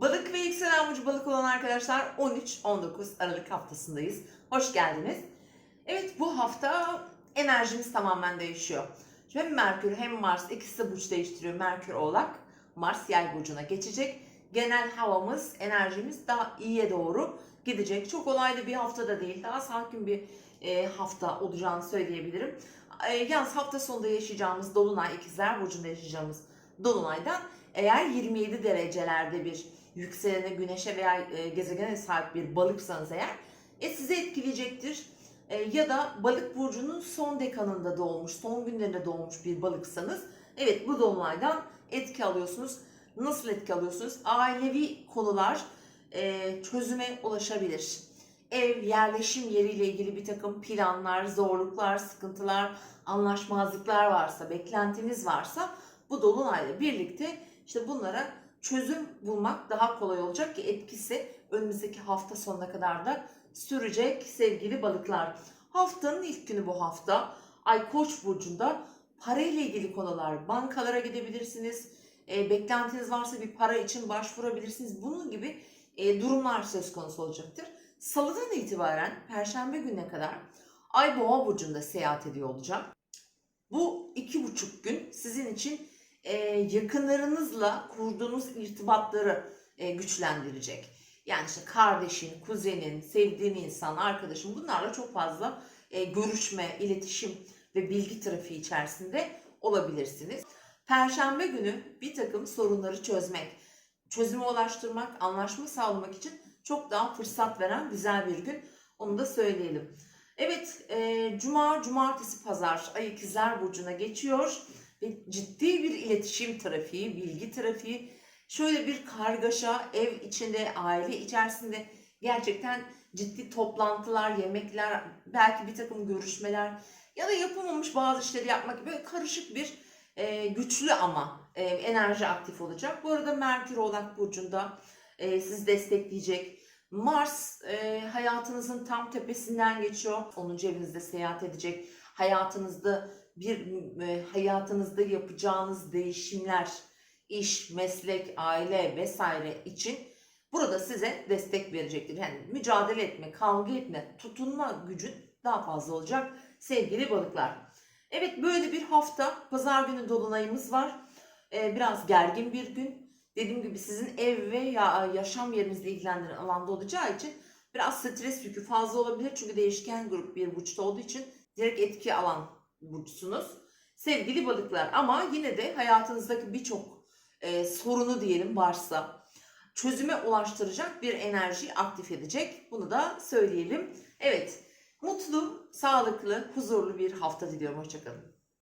Balık ve yükselen burcu balık olan arkadaşlar 13-19 Aralık haftasındayız. Hoş geldiniz. Evet bu hafta enerjimiz tamamen değişiyor. Şimdi hem Merkür hem Mars ikisi de burç değiştiriyor. Merkür oğlak, Mars yay burcuna geçecek. Genel havamız, enerjimiz daha iyiye doğru gidecek. Çok olaylı bir hafta da değil. Daha sakin bir e, hafta olacağını söyleyebilirim. E, yalnız hafta sonunda yaşayacağımız Dolunay, ikizler burcunda yaşayacağımız Dolunay'dan eğer 27 derecelerde bir yükselene, güneşe veya e, gezegene sahip bir balıksanız eğer e, sizi etkileyecektir. E, ya da balık burcunun son dekanında doğmuş, son günlerinde doğmuş bir balıksanız evet bu dolunaydan etki alıyorsunuz. Nasıl etki alıyorsunuz? Ailevi konular e, çözüme ulaşabilir. Ev, yerleşim yeriyle ilgili bir takım planlar, zorluklar, sıkıntılar, anlaşmazlıklar varsa, beklentiniz varsa bu dolunayla birlikte işte bunlara çözüm bulmak daha kolay olacak ki etkisi önümüzdeki hafta sonuna kadar da sürecek sevgili balıklar. Haftanın ilk günü bu hafta. Ay Koç burcunda parayla ilgili konular, bankalara gidebilirsiniz. E, beklentiniz varsa bir para için başvurabilirsiniz. Bunun gibi e, durumlar söz konusu olacaktır. Salıdan itibaren Perşembe gününe kadar Ay Boğa burcunda seyahat ediyor olacak. Bu iki buçuk gün sizin için e, yakınlarınızla kurduğunuz irtibatları e, güçlendirecek. Yani işte kardeşin, kuzenin, sevdiğin insan, arkadaşın bunlarla çok fazla e, görüşme, iletişim ve bilgi trafiği içerisinde olabilirsiniz. Perşembe günü bir takım sorunları çözmek, çözüme ulaştırmak, anlaşma sağlamak için çok daha fırsat veren güzel bir gün. Onu da söyleyelim. Evet, e, Cuma, Cumartesi, Pazar Ay İkizler Burcu'na geçiyor ve ciddi bir iletişim trafiği, bilgi trafiği, şöyle bir kargaşa ev içinde, aile içerisinde gerçekten ciddi toplantılar, yemekler, belki bir takım görüşmeler ya da yapılmamış bazı işleri yapmak gibi karışık bir e, güçlü ama e, enerji aktif olacak. Bu arada Merkür Oğlak Burcu'nda e, sizi destekleyecek. Mars e, hayatınızın tam tepesinden geçiyor. 10. evinizde seyahat edecek. Hayatınızda bir e, hayatınızda yapacağınız değişimler, iş, meslek, aile vesaire için burada size destek verecektir. Yani mücadele etme, kavga etme, tutunma gücün daha fazla olacak sevgili balıklar. Evet böyle bir hafta pazar günü dolunayımız var. Ee, biraz gergin bir gün. Dediğim gibi sizin ev ve ya, yaşam yerinizle ilgilendiren alanda olacağı için biraz stres yükü fazla olabilir. Çünkü değişken grup bir burçta olduğu için direkt etki alan burçsunuz. Sevgili balıklar ama yine de hayatınızdaki birçok e, sorunu diyelim varsa çözüme ulaştıracak bir enerji aktif edecek. Bunu da söyleyelim. Evet mutlu, sağlıklı, huzurlu bir hafta diliyorum. Hoşçakalın.